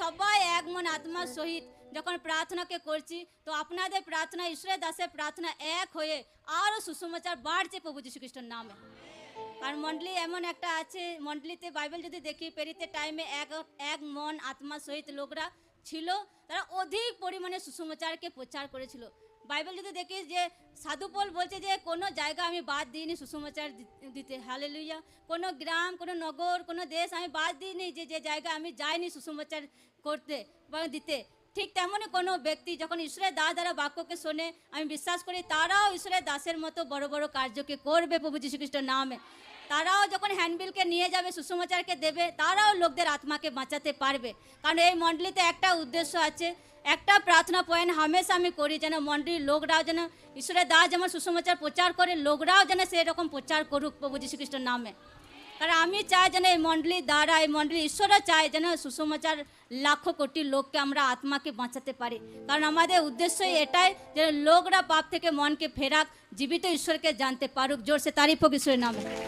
সবাই এক মন আত্মার সহিত যখন প্রার্থনাকে করছি, তো আপনাদের প্রার্থনা, ঈশ্বরের দাসের প্রার্থনা এক হয়ে আরও সুসমাচার বাড়ছে প্রভু যীশু খ্রিস্টর নামে। কারণ মন্ডলি এমন একটা আছে, মন্ডলিতে বাইবেল যদি দেখি, পেরিতে টাইমে এক এক মন আত্মার সহিত লোকরা ছিল, তারা অধিক পরিমাণে সুসমাচারকে প্রচার করেছিল। বাইবেল যদি দেখি যে সাধুপল বলছে যে, কোনো জায়গা আমি বাদ দিইনি সুসমাচার দিতে। হালে হালেলুইয়া কোনো গ্রাম, কোনো নগর, কোনো দেশ আমি বাদ দিইনি যে যে জায়গা আমি যাইনি সুসমাচার করতে বা দিতে। ঠিক তেমনই কোনো ব্যক্তি যখন ঈশ্বরের দাস দ্বারা বাক্যকে শোনে, আমি বিশ্বাস করি তারাও ঈশ্বরের দাসের মতো বড় বড় কার্যকে করবে প্রভু যীশু খ্রিস্টের নামে। তারাও যখন হ্যান্ডবিলকে নিয়ে যাবে, সুষমাচারকে দেবে, তারাও লোকদের আত্মাকে বাঁচাতে পারবে। কারণ এই মণ্ডলীতে একটা উদ্দেশ্য আছে, একটা প্রার্থনা পয়েন্ট হামেশা আমি করি যেন মণ্ডলীর লোকরাও যেন, ঈশ্বরের দাস যেমন সুসমাচার প্রচার করে, লোকরাও যেন সেই রকম প্রচার করুক প্রভু যীশু খ্রিস্টের নামে। কারণ আমি চাই যেন এই মণ্ডলীর দ্বারা, এই মণ্ডলী ঈশ্বরও চায় যেন সুষমাচার লাখো কোটি লোককে আমরা আত্মাকে বাঁচাতে পারি। কারণ আমাদের উদ্দেশ্যই এটাই যে লোকরা পাপ থেকে মনকে ফেরাক, জীবিত ঈশ্বরকে জানতে পারুক। জোরসে তারিফ হোক ঈশ্বরের নামে।